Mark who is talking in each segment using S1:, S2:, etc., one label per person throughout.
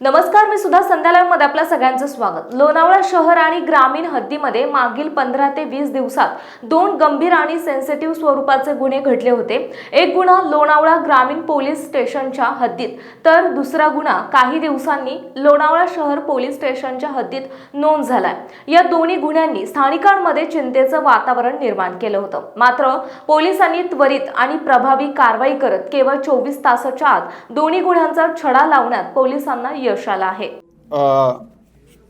S1: नमस्कार मी सुद्धा संध्याकाळमध्ये आपल्या सगळ्यांचं स्वागत. लोणावळा शहर आणि ग्रामीण हद्दीमध्ये मागील पंधरा ते वीस दिवसात दोन गंभीर आणि सेन्सिटिव्ह स्वरूपाचे गुन्हे घडले होते. एक गुन्हा लोणावळा ग्रामीण पोलीस स्टेशनच्या हद्दीत तर दुसरा गुन्हा काही दिवसांनी लोणावळा शहर पोलीस स्टेशनच्या हद्दीत नोंद झालाय. या दोन्ही गुन्ह्यांनी स्थानिकांमध्ये चिंतेचं वातावरण निर्माण केलं होतं. मात्र पोलिसांनी त्वरित आणि प्रभावी कारवाई करत केवळ चोवीस तासाच्या आत दोन्ही गुन्ह्यांचा छडा लावण्यात पोलिसांना यश आलं आहे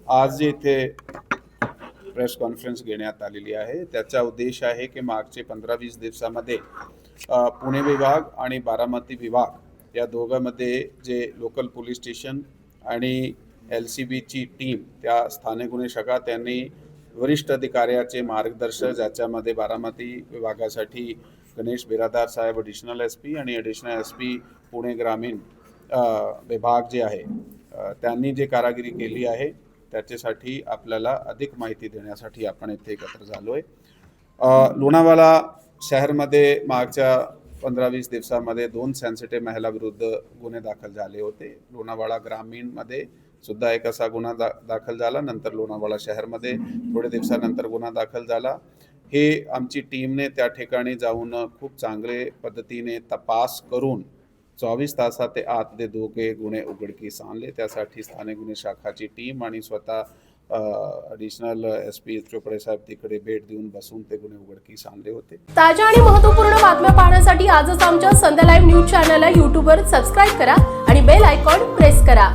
S2: आज जे इथे प्रेस कॉन्फरन्स घेण्यात आलेली आहे. त्याचा उद्देश आहे की मागचे पंधरा वीस दिवसामध्ये पुणे विभाग आणि बारामती विभाग या दोघांमध्ये जे लोकल पोलीस स्टेशन आणि एल सी बीची टीम त्या स्थानिक गुन्हे शाखा त्यांनी वरिष्ठ अधिकाऱ्याचे मार्गदर्शक ज्याच्यामध्ये बारामती विभागासाठी गणेश बिरादार साहेब ॲडिशनल एस पी आणि ॲडिशनल एस पी पुणे ग्रामीण विभाग जे आहे त्यांनी जे कारागिरी केली आहे त्याच्यासाठी आपल्याला अधिक माहिती देण्यासाठी आपण इथे एकत्र झालो आहे लोणावाला शहरमध्ये मागच्या पंधरा वीस दिवसामध्ये दोन सेन्सिटिव्ह महिलाविरुद्ध गुन्हे दाखल झाले होते. लोणावाळा ग्रामीणमध्ये सुद्धा एक असा गुन्हा दा दाखल झाला. नंतर लोणावाळा शहरमध्ये थोडे दिवसानंतर गुन्हा दाखल झाला. हे आमची टीमने त्या ठिकाणी जाऊन खूप चांगले पद्धतीने तपास करून चोवीस तासात ते आत ते दोघे गुन्हे उघडकीस आणले त्यासाठी स्थानिक गुन्हे शाखाची टीम आणि स्वतः ॲडिशनल एस पी चोपडे साहेब तिकडे भेट देऊन बसून ते गुन्हे उघडकीस आणले होते.
S3: ताज्या आणि महत्त्वपूर्ण बातम्या पाहण्यासाठी आजच आमच्या संध्या लाईव्ह न्यूज चॅनलला युट्यूबवर सबस्क्राईब करा आणि बेल आयकॉन प्रेस करा.